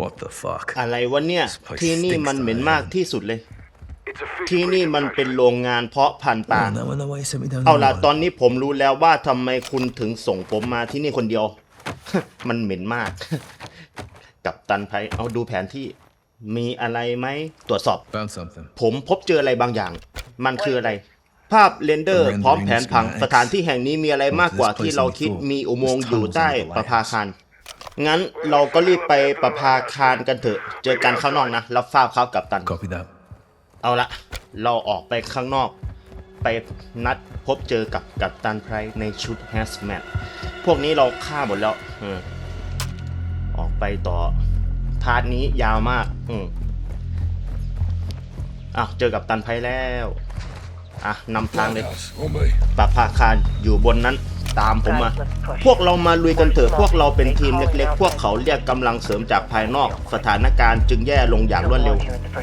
What the fuck? อะไรวะเนี่ย place ที่นี่ stinks มันเหม็น though, eh? มากที่สุดเลย It's a fish ที่นี่ breeding มันเป็น factory. โรงงานเพาะพันธุ์ปลา Oh, no, no way, sent me down เอา the ล่ะ line. ตอนนี้ผมรู้แล้วว่าทำไมคุณถึงส่งผมมาที่นี่คนเดียว มันเหม็นมาก กับตันไพเอาดูแผนที่มีอะไรไหมตรวจสอบ Found something. ผมพบเจออะไรบางอย่าง มันคืออะไร ภาพเรนเดอร์พร้อมแผนผังสถานที่แห่งนี้มีอะไรมากกว่าที่เราคิดมีอุโมงค์อยู่ใต้ประภาคาร งั้นเราก็รีบไปประภาคารกันเถอะ เจอกันข้างนอกนะรับทราบครับกับตัน Copy that. เอาละ เราออกไปข้างนอก ไปนัดพบเจอกับกัปตันไพรในชุดแฮสแมทพวกนี้เราฆ่าหมดแล้วเออออกไปต่อ พาร์ทนี้ยาวมาก อืมอ้าวเจอกับตันไพรแล้ว อะนำทางเลย On me. ปะพาคารอยู่บนนั้น ตามผมมา พวกเรามาลุยกันเถอะพวกเราเป็นทีมเล็กๆ พวกเขาเรียกกำลังเสริมจากภายนอก สถานการณ์จึงแย่ลงอย่างรวดเร็ว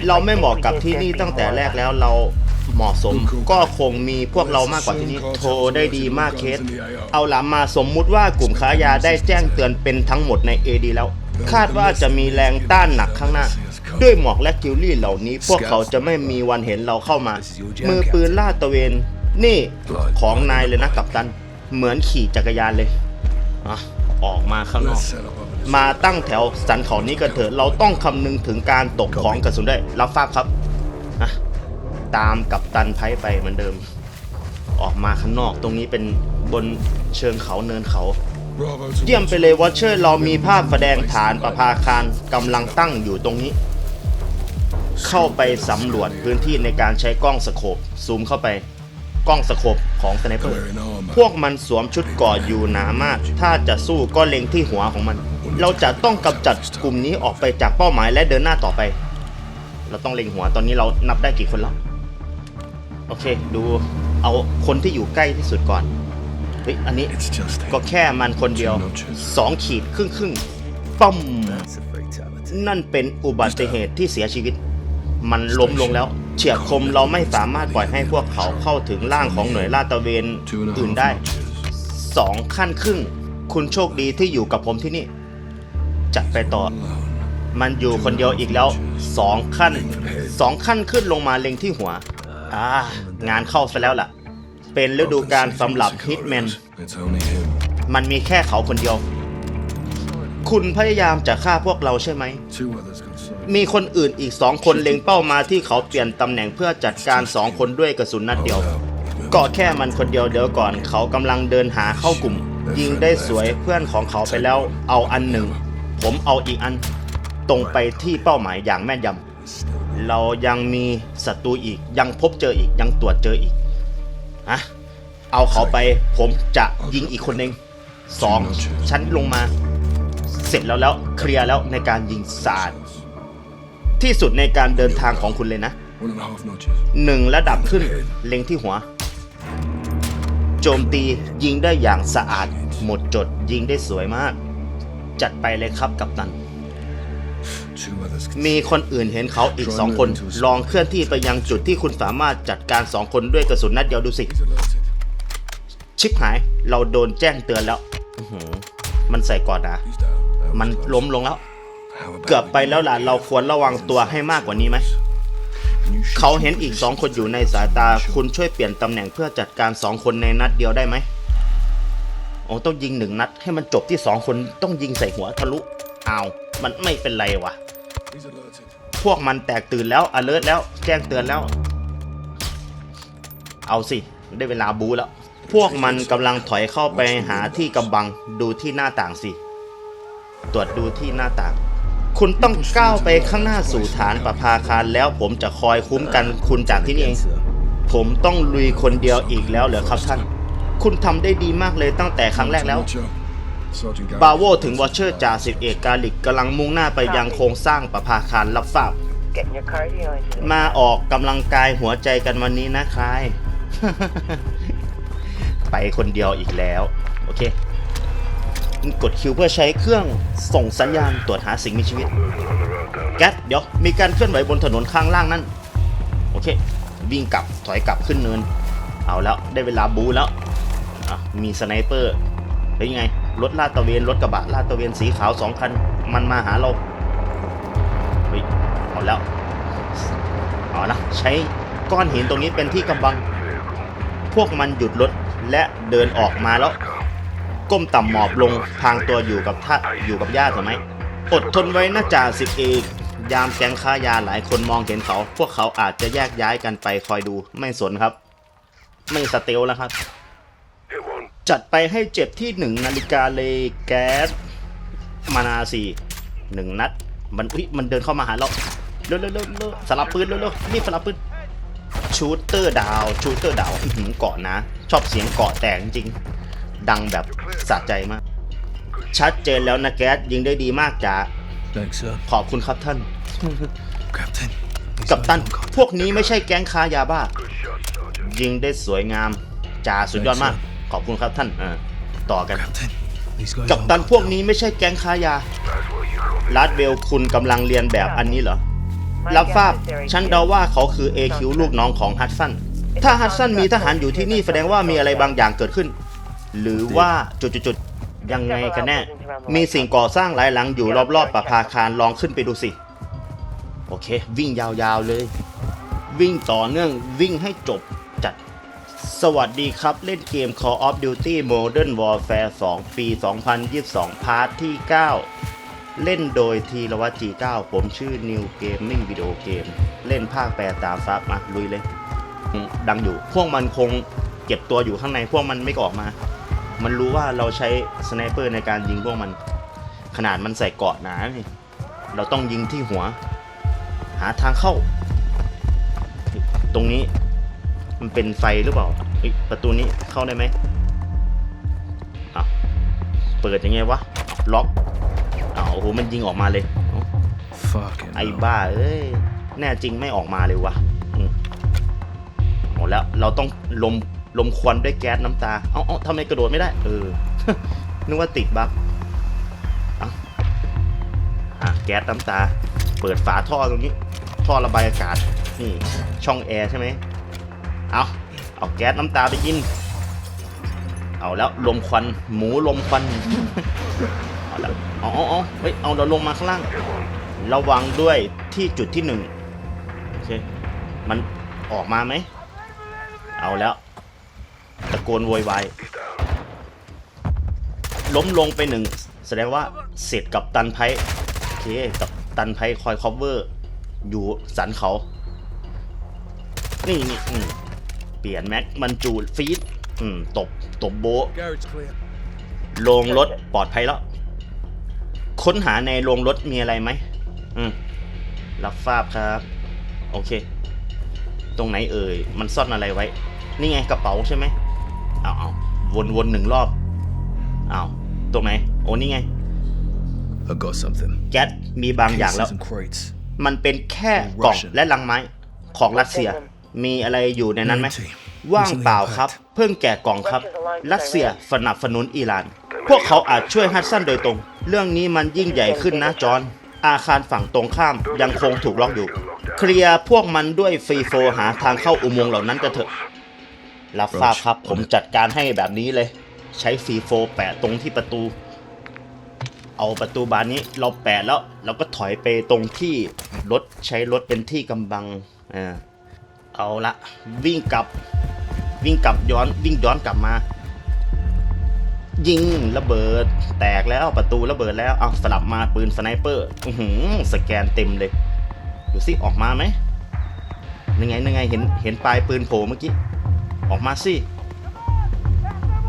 เราไม่เหมาะกับที่นี่ตั้งแต่แรกแล้วเราเหมาะสมก็คงมีพวกเรามากกว่าที่นี่โทรได้ดีมากเคส เอาล่ะมาสมมุติว่ากลุ่มค้ายาได้แจ้งเตือนเป็นทั้งหมดใน AD แล้ว คาดว่าจะมีแรงต้านหนักข้างหน้า ด้วยหมอกและกิลลี่เหล่านี้ พวกเขาจะไม่มีวันเห็นเราเข้ามา มือปืนลาดตระเวน นี่ของนายเลยนะกับตัน เหมือนขี่จักรยานเลยอะออกมาข้างนอก Let's set up over this. มาตั้งแถวสันเขานี้กันเถอะ เราต้องคำนึงถึงการตกของกระสุนด้วยรับทราบครับอะตามกับตันไพไปเหมือนเดิม ออกมาข้างนอก ตรงนี้เป็นบนเชิงเขาเนินเขา Bravo to เยี่ยมไปเลยวอชเชอร์เรามีภาพแสดงฐานประภาคารกำลังตั้งอยู่ตรงนี้ เข้าไปสำรวจพื้นที่ในการใช้กล้องสโคปซูมเข้าไป กล้องสโคปของสไนเปอร์พวกมันสวมชุดก่ออยู่หนามาก ถ้าจะสู้ก็เล็งที่หัวของมัน เราจะต้องกำจัดกลุ่มนี้ออกไปจากเป้าหมายและเดินหน้าต่อไป เราต้องเล็งหัวตอนนี้เรานับได้กี่คนแล้ว โอเค ดูเอาคนที่อยู่ใกล้ที่สุดก่อนเฮ้ยอันนี้ก็แค่มันคนเดียวสองขีดครึ่งครึ่งป้อมนั่นเป็นอุบัติเหตุที่เสียชีวิต มันล้มลงแล้ว เฉียบคมเราไม่สามารถปล่อยให้พวกเขาเข้าถึงร่างของหน่วยลาดตระเวน two and a อื่น half ได้ notches. สองขั้นครึ่ง คุณโชคดีที่อยู่กับผมที่นี่ จัดไปต่อ Alone. มันอยู่คนเดียวอีกแล้วสองขั้นสองขั้นขึ้นลงมาเล็งที่หัว อ่างานเข้าซะแล้วล่ะ เป็นฤดูการสำหรับฮิตแมน It's only him. มันมีแค่เขาคนเดียว คุณพยายามจะฆ่าพวกเราใช่ไหม มีคนอื่นอีกสองคนเล็งเป้ามาที่เขาเปลี่ยนตำแหน่งเพื่อจัดการสองคนด้วยกระสุนนัดเดียว ก็แค่มันคนเดียวเดี๋ยวก่อน เขากำลังเดินหาเข้ากลุ่ม ยิงได้สวยเพื่อนของเขาไปแล้วเอาอันหนึ่ง ผมเอาอีกอัน ตรงไปที่เป้าหมายอย่างแม่นยำเรายังมีศัตรูอีกยังพบเจออีกยังตรวจเจออีกฮะเอาเขาไปผมจะยิงอีกคนหนึ่งสองชั้นลงมา เสร็จแล้วแล้วเคลียร์แล้วในการยิงสาด ที่สุดในการเดินทางของคุณเลยนะ One and a half notches. หนึ่งระดับขึ้นเล็งที่หัว โจมตียิงได้อย่างสะอาด หมดจดยิงได้สวยมาก จัดไปเลยครับกับตัน Two others got มีคนอื่นเห็นเขาอีกสองคน ลองเคลื่อนที่ไปยังจุดที่คุณสามารถจัดการสองคนด้วยกระสุนนัดเดียวดูสิ He's alerted. ชิบหาย เราโดนแจ้งเตือนแล้วอื้อหือมันใส่ก่อนนะ He's down. That มัน was close. ล้มลงแล้ว How about เกือบไปแล้วล่ะ เราควรระวังตัวให้มากกว่านี้ไหม เขาเห็นอีกสองคนอยู่ในสายตา คุณช่วยเปลี่ยนตำแหน่งเพื่อจัดการสองคนในนัดเดียวได้ไหมโอ้ต้องยิงหนึ่งนัด ให้มันจบที่สองคนต้องยิงใส่หัวทะลุเอามันไม่เป็นไรวะ พวกมันแตกตื่นแล้ว alert แล้ว แจ้งเตือนแล้ว เอาสิ ได้เวลาบูแล้ว พวกมันกำลังถอยเข้าไปหาที่กำบัง ดูที่หน้าต่างสิ ตรวจดูที่หน้าต่าง คุณต้องก้าวไปข้างหน้าสู่ฐานประภาคารแล้วผมจะคอยคุ้มกันคุณจากที่นี่เอง ผมต้องลุยคนเดียวอีกแล้วเหรอครับท่าน คุณทำได้ดีมากเลยตั้งแต่ครั้งแรกแล้ว บาโวถึงวอชเชอร์จ่าสิบเอกกาลิกกำลังมุ่งหน้าไปยังโครงสร้างประภาคารรับทราบ มาออกกำลังกายหัวใจกันวันนี้นะคาย ไปคนเดียวอีกแล้ว โอเค กดคิวเพื่อใช้เครื่องส่งสัญญาณตรวจหาสิ่งมีชีวิต แก๊สเดี๋ยวมีการเคลื่อนไหวบนถนนข้างล่างนั่น โอเค วิ่งกลับถอยกลับขึ้นเนิน เอาแล้วได้เวลาบูแล้ว มีสไนเปอร์เป็นยังไง รถลาดตระเวน รถกระบะลาดตระเวนสีขาวสองคัน มันมาหาเราฮ้ย เอาแล้ว เอาละใช้ก้อนหินตรงนี้เป็นที่กำบัง พวกมันหยุดรถและเดินออกมาแล้ว ก้มต่ำหมอบลงพางตัวอยู่กับท่าอยู่กับญาติถูกไหมอดทนไว้นะจ่าสิบเอกยามแก๊งค้ายาหลายคนมองเห็นเขา พวกเขาอาจจะแยกย้ายกันไปคอยดูไม่สนครับ ไม่สเตลแล้วครับ จัดไปให้เจ็บที่หนึ่งนาฬิกาเลยแก๊สมานาสี่หนึ่งนัด มันอุ๊ยมันเดินเข้ามาหาเราเร็วเร็วเร็วเร็วสลับปืนเร็วเร็วรีบสลับปืนชูเตอร์ดาวชูเตอร์ดาวหือเกาะนะ ชอบเสียงเกาะแตกจริง ดังแบบสะใจมาก ชัดเจนแล้วนะแก๊สยิงได้ดีมากจ๋า Thanks, sir. ขอบคุณครับท่าน Captain. these กับ are ตัน non-contact. พวกนี้ไม่ใช่แก๊งค้ายาบ้า ยิงได้สวยงามจ่าสุดยอดมาก ขอบคุณครับท่านเออต่อกัน Captain. These guys กับ aren't ตันพวก contact. นี้ไม่ใช่แก๊งค้ายาลาดเวลคุณกำลังเรียนแบบอันนี้เหรอ รับทราบ ฉันเดาว่าเขาคือ AQ ลูกน้องของฮัตสัน ถ้าฮัตสันมีทหารอยู่ที่นี่แสดงว่ามีอะไรบางอย่างเกิดขึ้น หรือว่าจุดๆๆยังไงกันแน่ มีสิ่งก่อสร้างหลายหลังอยู่รอบๆประภาคารลองขึ้นไปดูสิ โอเค วิ่งยาวๆเลย วิ่งต่อเนื่องวิ่งให้จบจัด สวัสดีครับเล่นเกม Call of Duty Modern Warfare 2 ปี 2022 พาร์ทที่ 9 เล่นโดยทีรวัตจี9ผมชื่อ New Gaming Video Game เล่นภาคแปลตามซับมาลุยเลยอืมดังอยู่ พวกมันคงเก็บตัวอยู่ข้างในพวกมันไม่ออกมา มันรู้ว่าเราใช้สไนเปอร์ในการยิงพวกมัน ขนาดมันใส่เกราะหนานี่เราต้องยิงที่หัว หาทางเข้า ตรงนี้มันเป็นไฟหรือเปล่าเอ้ยประตูนี้เข้าได้ไหมอะเปิดยังไงวะ ล็อกอ้าวโอ้โหมันยิงออกมาเลยเอ้า Fucking ไอ้ hell. บ้าเอ้ยแน่จริงไม่ออกมาเลยวะอืมหมดแล้วเราต้องลม ลมควันด้วยแก๊สน้ำตา เอ้าเอ้าทำไมกระโดดไม่ได้ เออ นึกว่าติดบั๊กอะแก๊สน้ำตา เปิดฝาท่อตรงนี้ ท่อระบายอากาศ นี่ ช่องแอร์ใช่ไหม เอาเอาแก๊สน้ำตาไปกิน เอาแล้วลมควัน หมูลมควัน เอาแล้วเอาเอาเอาเฮ้ย เอาเราลงมาข้างล่าง ระวังด้วยที่จุดที่หนึ่งโอเค มันออกมาไหม เอาแล้ว ตะโกนโวยวายล้มลงไปหนึ่งแสดงว่าเสร็จกับตันไพโอเคกับตันไพคอยคอฟเวอร์ อยู่สันเขา นี่นี่อืมเปลี่ยนแม็กมันจูดฟีดอืมตบตบโบะ Garage clear. โรงรถปลอดภัยแล้ว ค้นหาในโรงรถมีอะไรไหมอืมรับทราบครับ โอเค ตรงไหนเอ่ย มันซ่อนอะไรไว้ นี่ไงกระเป๋าใช่ไหม เอาเอาวนวนหนึ่งรอบเอาตรงไหน โอ้นี่ไง I got something. แก๊สมีบางอย่างแล้ว Cases and crates. มันเป็นแค่กล่องและลังไม้ของรัสเซีย มีอะไรอยู่ในนั้นไหม Empty. ว่างเปล่าครับ เพิ่งแกะกล่องครับ รัสเซียสนับสนุนอิหร่าน พวกเขาอาจช่วยฮัตสันโดยตรง เรื่องนี้มันยิ่งใหญ่ขึ้นนะจอห์นอาคารฝั่งตรงข้ามยังคงถูกล็อกอยู่ เคลียร์พวกมันด้วยฟรีโฟร์หาทางเข้าอุโมงค์เหล่านั้นกันเถอะ รับทราบครับผมจัดการให้แบบนี้เลย ใช้ฟรีโฟร์แปะตรงที่ประตู เอาประตูบานนี้เราแปะแล้ว เราก็ถอยไปตรงที่รถใช้รถเป็นที่กำบังอ่าเอาละวิ่งกลับวิ่งกลับย้อนวิ่งย้อนกลับมา ยิงระเบิด แตกแล้วประตูระเบิดแล้วเอาสลับมาปืนสไนเปอร์อือหือสแกนเต็มเลยดูสิออกมาไหมยังไงยังไงเห็นเห็นปลายปืนโผล่เมื่อกี้ ออกมาสิ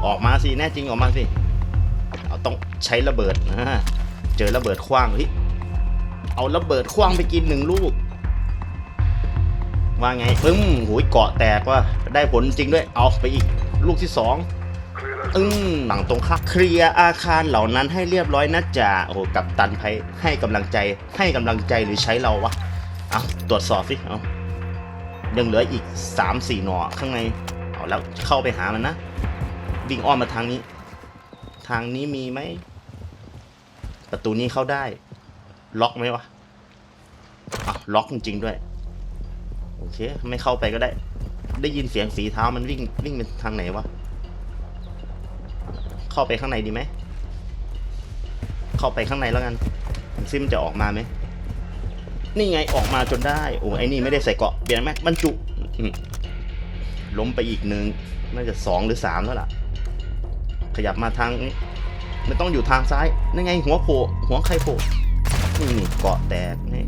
ออกมาสิ แน่จริงออกมาสิ เอาต้องใช้ระเบิดนะเจอระเบิดคว้างเฮ้ยเอาระเบิดคว้างไปกินหนึ่งลูก ว่าไงปึ้มโหยเกาะแตกว่าได้ผลจริงด้วย เอาไปอีกลูกที่สองอึ้งหลังตรงข้ามเคลียร์อาคารเหล่านั้นให้เรียบร้อยนะจ่าโอ้โหกับตันไพให้กำลังใจให้กำลังใจหรือใช้เราวะเอาตรวจสอบสิเอายังเหลืออีกสามสี่หน่อข้างใน แล้วเข้าไปหามันนะ วิ่งอ้อมมาทางนี้ ทางนี้มีไหม ประตูนี้เข้าได้ ล็อกไหมวะอะล็อกจริงๆด้วย โอเค ไม่เข้าไปก็ได้ ได้ยินเสียงฝีเท้ามันวิ่งวิ่งเป็นทางไหนวะ เข้าไปข้างในดีไหม เข้าไปข้างในแล้วกันซิมจะออกมาไหมนี่ไงออกมาจนได้ โอ้ไอ้นี่ไม่ได้ใส่เกาะเปลี่ยนไหมบรรจุ ล้มไปอีกหนึ่งน่าจะสองหรือสามแล้วล่ะ ขยับมาทางนี้ไม่ต้องอยู่ทางซ้ายนั่นไง หัวโผล่หัวใครโผล่นี่นี่เกาะแตกนี่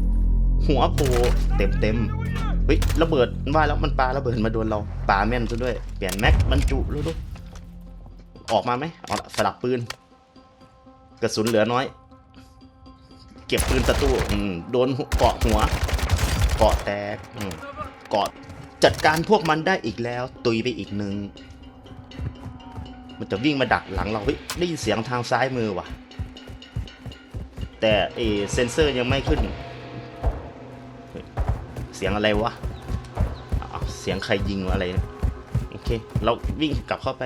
หัวโผล่เต็มเต็มเฮ้ยระเบิดว่าแล้วมันปลาระเบิดมาโดนเราปลาแม่นซะด้วยเปลี่ยนแม็กบรรจุรู้ดูออกมาไหมเอาสลับปืน กระสุนเหลือน้อย เก็บปืนศัตรูโดนเกาะหัว เกาะแตกเกาะ จัดการพวกมันได้อีกแล้ว ตุยไปอีกหนึ่งมันจะวิ่งมาดักหลังเราเฮ้ยได้ยินเสียงทางซ้ายมือว่ะ แต่เอเซนเซอร์ยังไม่ขึ้น เสียงอะไรวะเสียงใครยิงวะอะไรโอเค เราวิ่งกลับเข้าไป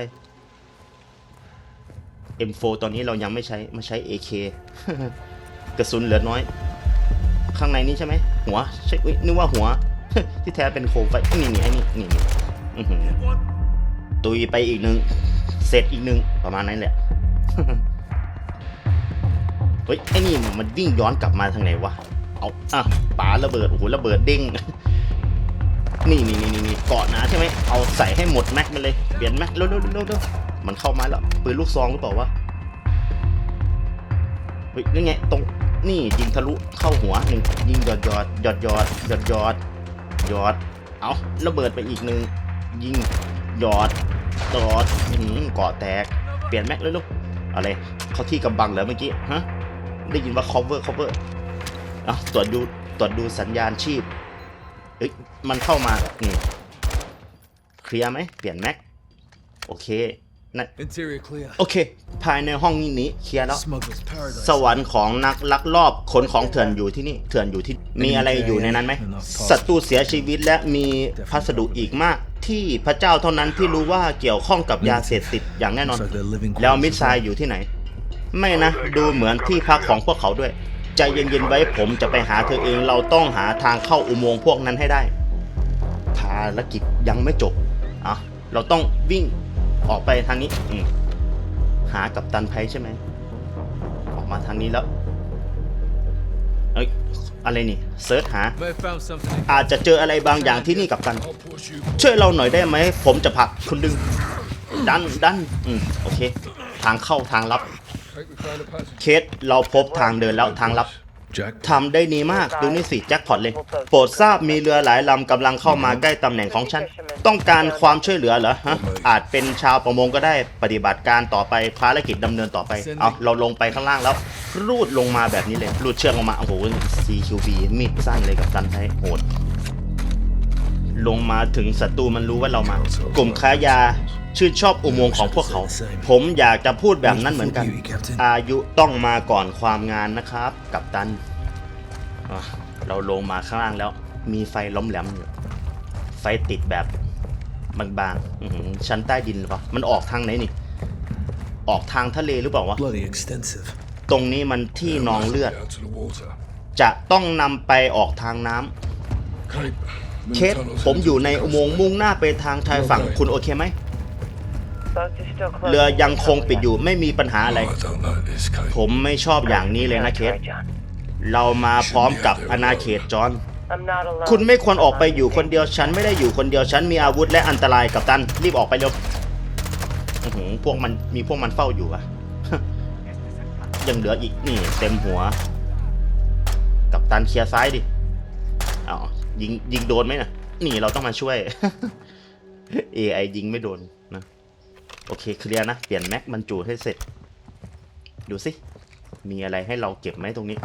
M4 ตอนนี้เรายังไม่ใช้มาใช้ AK กระสุนเหลือน้อย ข้างในนี้ใช่ไหมหัวใช่นึกว่าหัว ที่แท้เป็นโคมไฟนี่นี่ไอ้นี่นี่นี่ตุยไปอีกหนึ่งเสร็จอีกหนึ่งประมาณนั้นแหละเฮ้ยไอ้นี่มันวิ่งย้อนกลับมาทางไหนวะเอาอะป๋าระเบิดโอ้โหระเบิดเด้งนี่นี่นี่นี่เกาะนาใช่ไหมเอาใส่ให้หมดแม็กมันเลยเปลี่ยนแม็กเร็วเร็วเร็วเร็วมันเข้ามาแล้วปืนลูกซองหรือเปล่าวะเฮ้ยนี่ไงตรงนี่ยิงทะลุเข้าหัวหนึ่งยิงหยอดหยอดหยอดหยอดหยอดหยอด ยอด เอาระเบิดไปอีกหนึ่งยิงหยอดหยอดอื้อหือเกาะแตก เปลี่ยนแม็กเลยลูกอะไรเขาที่กำบังเหรอเมื่อกี้ฮะได้ยินว่า cover cover อะตรวจดูตรวจดูสัญญาณชีพเอ้ยมันเข้ามานี่เคลียร์ไหมเปลี่ยนแม็กโอเคนั่น Interior clear. โอเค ภายในห้องนี้นี้เคลียร์แล้ว Smuggler's paradise. สวรรค์ของนักลักลอบขนของเถื่อนอยู่ที่นี่ เถื่อนอยู่ที่มีอะไรอยู่ในนั้นไหมศัตรูเสียชีวิตและมีพัสดุอีกมาก ที่พระเจ้าเท่านั้นที่รู้ว่าเกี่ยวข้องกับยาเสพติดอย่างแน่นอน Looks like they're living แล้วมิส quarters ไซล์อยู่ที่ไหน ไม่นะ ดูเหมือนที่พักของพวกเขาด้วยใจเย็นๆไว้ผมจะไปหาเธอเองเราต้องหาทางเข้าอุโมงค์พวกนั้นให้ได้ ภารกิจยังไม่จบอะเราต้องวิ่งออกไปทางนี้อืม หากับตันไพใช่ไหมออกมาทางนี้แล้วเอ้ยอะไรนี่เซิร์ชหา May have found something. อาจจะเจออะไรบางอย่างที่นี่กับตัน I'll push you. ช่วยเราหน่อยได้ไหม ผมจะผลักคุณดึง ดันดันอืมโอเค ทางเข้าทางลับ Hey, we found a passage. เคสเราพบทางเดินแล้วทางลับ Jack. ทำได้ดีมากดูนี่สิแจ็คพอตเลย โปรดทราบมีเรือหลายลำกำลังเข้ามาใกล้ตำแหน่งของฉัน ต้องการความช่วยเหลือเหรอฮะอาจเป็นชาวประมงก็ได้ปฏิบัติการต่อไปภารกิจดำเนินต่อไปเอาเราลงไปข้างล่างแล้ว รูดลงมาแบบนี้เลย รูดเชือกลงมาโอ้โห CQB มีดสั้นเลยกับตันไทยโหดลงมาถึงศัตรูมันรู้ว่าเรามา กลุ่มค้ายา ชื่นชอบอุโมงค์ของพวกเขา ผมอยากจะพูดแบบนั้นเหมือนกัน อายุต้องมาก่อนความงานนะครับ กับตันอะเราลงมาข้างล่างแล้ว มีไฟล้มแหลมอยู่ ไฟติดแบบบางๆอื้อหือชั้นใต้ดินหรือเปล่า มันออกทางไหนนี่ ออกทางทะเลหรือเปล่าวะ Bloody extensive. ตรงนี้มันที่นองเลือด Down to the water. จะต้องนำไปออกทางน้ำ Cape. เคสผมอยู่ในอุโมงค์มุ่งหน้าไปทางชายฝั่งคุณโอเคไหม เรือยังคงปิดอยู่ไม่มีปัญหาอะไร I don't like this, Cape. ผมไม่ชอบอย่างนี้เลยนะเคส Sorry, John. เรามาพร้อมกับอาณาเขตจอห์น I'm not alone. คุณไม่ควรออกไปอยู่คนเดียวฉันไม่ได้อยู่คนเดียวฉันมีอาวุธและอันตรายกับตันรีบออกไปเร็วอื้อหือพวกมันมีพวกมันเฝ้าอยู่อะยังเหลืออีกนี่เต็มหัว กับตันเคลียร์ซ้ายดิเอายิงยิงโดนไหมนะนี่เราต้องมาช่วย AI ยิงไม่โดนนะ โอเคเคลียร์นะ เปลี่ยนแม็กบรรจุให้เสร็จ ดูสิ มีอะไรให้เราเก็บไหมตรงนี้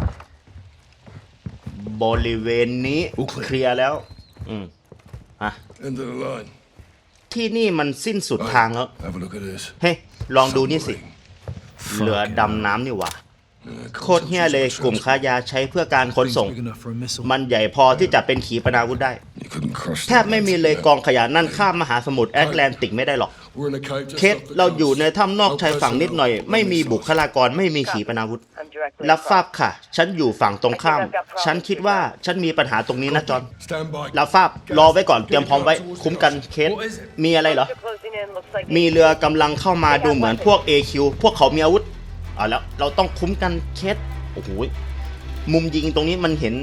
บริเวณนี้โอเคเคลียร์แล้ว อืมอะ End of the line. ที่นี่มันสิ้นสุดทางแล้ว Have a look at this. เฮ้ยลองดูนี่สิ Submarine. เรือดำน้ำนี่หว่า Yeah, โคตรเฮี้ยเลยกลุ่มค้ายาใช้เพื่อการขน Thing's ส่ง big enough for a missile. มันใหญ่พอที่จะเป็นขีปนาวุธได้ You couldn't cross แทบไม่มีเลยกองขยะนั่นข้ามมหาสมุทรแอตแลนติกไม่ได้หรอก We're in a cave just เคส off the เราอยู่ใน coast. ถ้ำนอกชายฝั่งนิดหน่อย ไม่มีบุคลากรไม่มีขีปนาวุธ I'm directly รับทราบ across. ค่ะ ฉันอยู่ฝั่งตรงข้าม ฉันคิดว่าฉันมีปัญหาตรงนี้นะจอน Stand by. รับทราบรอไว้ก่อนเตรียมพร้อมไว้ คุ้มกันเคสมีอะไรเหรอ Boats are closing in. Looks like มีเรือกำลังเข้ามาดูเหมือนพวก AQ พวกเขามีอาวุธเอาแล้วเราต้องคุ้มกันเคสโอ้โหมุมยิงตรงนี้มันเห็น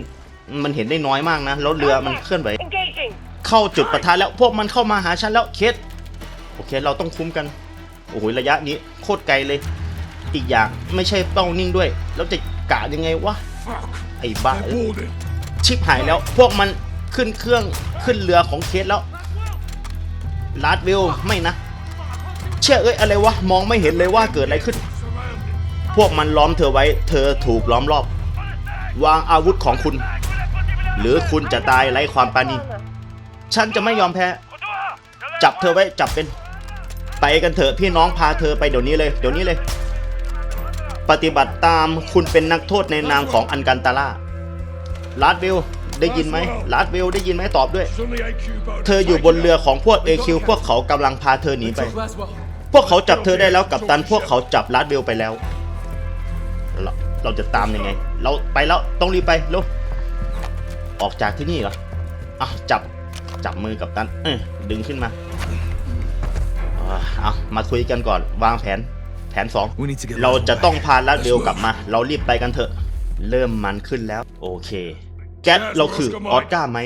มันเห็นได้น้อยมากนะแล้วเรือมันเคลื่อนไหว Engaging. เข้าจุดปะทะแล้วพวกมันเข้ามาหาฉันแล้วเคส โอเคเราต้องคุ้มกัน โอ้โหระยะนี้โคตรไกลเลย อีกอย่างไม่ใช่เป้านิ่งด้วย แล้วจะกะยังไงวะ ไอ้บ้าชิบหายแล้ว พวกมันขึ้นเครื่องขึ้นเรือของเคสแล้วลาดวิลไม่นะ เชื่อเอ้ยอะไรวะ มองไม่เห็นเลยว่าเกิดอะไรขึ้น พวกมันล้อมเธอไว้ เธอถูกล้อมรอบ วางอาวุธของคุณ หรือคุณจะตายไร้ความปาณีฉันจะไม่ยอมแพ้ จับเธอไว้จับเป็น ไปกันเถอะพี่น้องพาเธอไปเดี๋ยวนี้เลย เดี๋ยวนี้เลย ปฏิบัติตามคุณเป็นนักโทษในนามของอันกันตาล่าลาดวิลได้ยินไหมลาดวิลได้ยินไหมตอบด้วย เธออยู่บนเรือของพวก AQ พวกเขากำลังพาเธอหนีไป พวกเขาจับเธอได้แล้วกับตันพวกเขาจับลาดวิลไปแล้ว เราเราจะตามยังไง เราไปแล้วต้องรีบไปเร็วออกจากที่นี่เหรออะจับจับมือกับตันเออดึงขึ้นมา เอามาคุยกันก่อนวางแผนแผนสอง We need to get เรา Laswell จะ back. ต้องพาลาดวิลกลับมา เรารีบไปกันเถอะ เริ่มมันขึ้นแล้ว โอเค แก๊สเราคือออสการ์ไหม